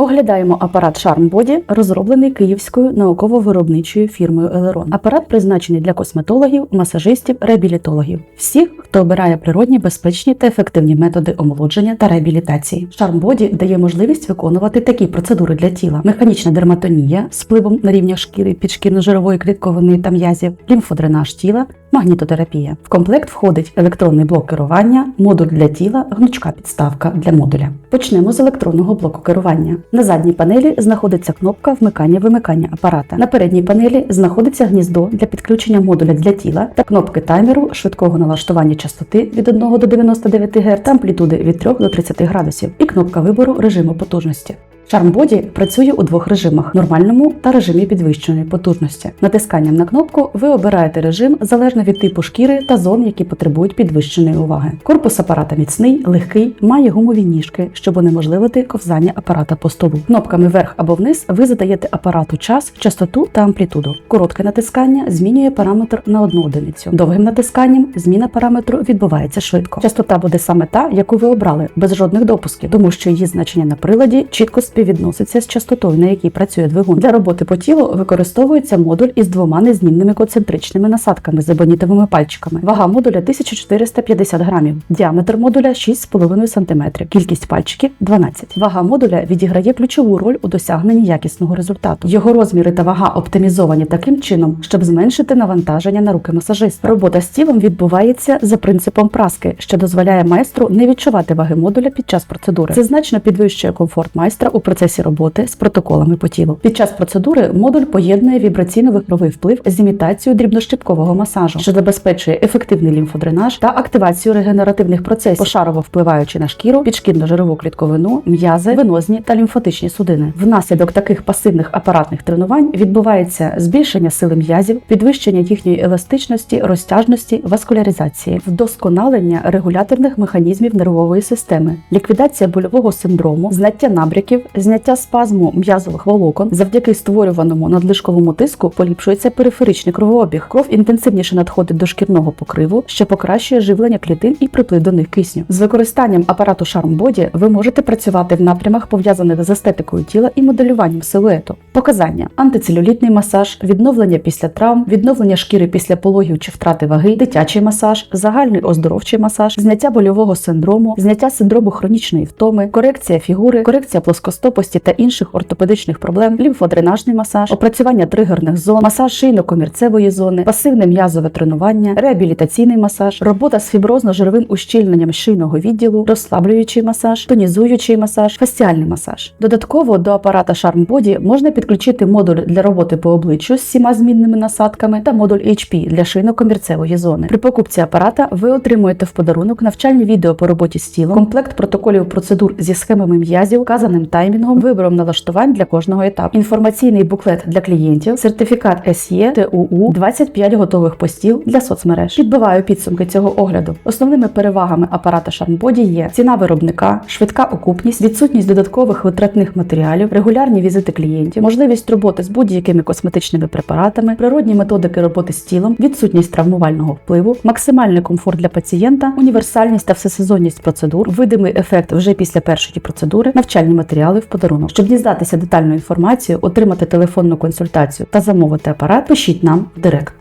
Оглядаємо апарат Charm Body, розроблений київською науково-виробничою фірмою Елерон. Апарат призначений для косметологів, масажистів, реабілітологів, всіх, хто обирає природні, безпечні та ефективні методи омолодження та реабілітації. Charm дає можливість виконувати такі процедури для тіла: механічна дерматонія з впливом на рівнях шкіри, підшкірно-жирової клітковини та м'язів, лімфодренаж тіла. Магнітотерапія. В комплект входить електронний блок керування, модуль для тіла, гнучка підставка для модуля. Почнемо з електронного блоку керування. На задній панелі знаходиться кнопка вмикання-вимикання апарата. На передній панелі знаходиться гніздо для підключення модуля для тіла та кнопки таймеру швидкого налаштування частоти від 1 до 99 Гц та амплітуди від 3 до 30 градусів і кнопка вибору режиму потужності. Body працює у двох режимах: нормальному та режимі підвищеної потужності. Натисканням на кнопку ви обираєте режим залежно від типу шкіри та зон, які потребують підвищеної уваги. Корпус апарата міцний, легкий, має гумові ніжки, щоб унеможливити ковзання апарата по столу. Кнопками вверх або вниз ви задаєте апарату час, частоту та амплітуду. Коротке натискання змінює параметр на одну одиницю. Довгим натисканням зміна параметру відбувається швидко. Частота буде саме та, яку ви обрали, без жодних допусків, тому що її значення на приладі чітко співвідноситься з частотою, на якій працює двигун. Для роботи по тілу використовується модуль із двома незнімними концентричними насадками з ебонітовими пальчиками. Вага модуля 1450 грамів, діаметр модуля 6,5 см, кількість пальчиків 12. Вага модуля відіграє ключову роль у досягненні якісного результату. Його розміри та вага оптимізовані таким чином, щоб зменшити навантаження на руки масажиста. Робота з тілом відбувається за принципом праски, що дозволяє майстру не відчувати ваги модуля під час процедури. Це значно підвищує комфорт майстра у процесі роботи з протоколами по тілу. Під час процедури модуль поєднує вібраційно-вихровий вплив з імітацією дрібнощипкового масажу, що забезпечує ефективний лімфодренаж та активацію регенеративних процесів, пошарово впливаючи на шкіру, підшкірно-жирову клітковину, м'язи, венозні та лімфатичні судини. Внаслідок таких пасивних апаратних тренувань відбувається збільшення сили м'язів, підвищення їхньої еластичності, розтяжності, васкуляризації, вдосконалення регуляторних механізмів нервової системи, ліквідація больового синдрому, знаття набряків, зняття спазму м'язових волокон. Завдяки створюваному надлишковому тиску поліпшується периферичний кровообіг. Кров інтенсивніше надходить до шкірного покриву, що покращує живлення клітин і приплив до них кисню. З використанням апарату Body ви можете працювати в напрямах, пов'язаних з естетикою тіла і моделюванням силуету. Показання: антицелюлітний масаж, відновлення після травм, відновлення шкіри після пологів чи втрати ваги, дитячий масаж, загальний оздоровчий масаж, зняття больового синдрому, зняття синдрому хронічної втоми, корекція фігури, корекція плоскостопості та інших ортопедичних проблем, лімфодренажний масаж, опрацювання тригерних зон, масаж шийно-комірцевої зони, пасивне м'язове тренування, реабілітаційний масаж, робота з фіброзно-жировим ущільненням шийного відділу, розслаблюючий масаж, тонізуючий масаж, фасціальний масаж. Додатково до апарата Charm Body можна підключити модуль для роботи по обличчю з сіма змінними насадками та модуль HP для шийно-комірцевої зони. При покупці апарата ви отримуєте в подарунок навчальні відео по роботі з тілом, комплект протоколів процедур зі схемами м'язів, вказаним таймінгом, вибором налаштувань для кожного етапу, інформаційний буклет для клієнтів, сертифікат SE, ТУУ, 25 готових постів для соцмереж. Підбиваю підсумки цього огляду. Основними перевагами апарата Body є ціна виробника, швидка окупність, відсутність додаткових витратних матеріалів, регулярні візити клієнтів, можливість роботи з будь-якими косметичними препаратами, природні методики роботи з тілом, відсутність травмувального впливу, максимальний комфорт для пацієнта, універсальність та всесезонність процедур, видимий ефект вже після першої процедури, навчальні матеріали в подарунок. Щоб дізнатися детальну інформацію, отримати телефонну консультацію та замовити апарат, пишіть нам в директ.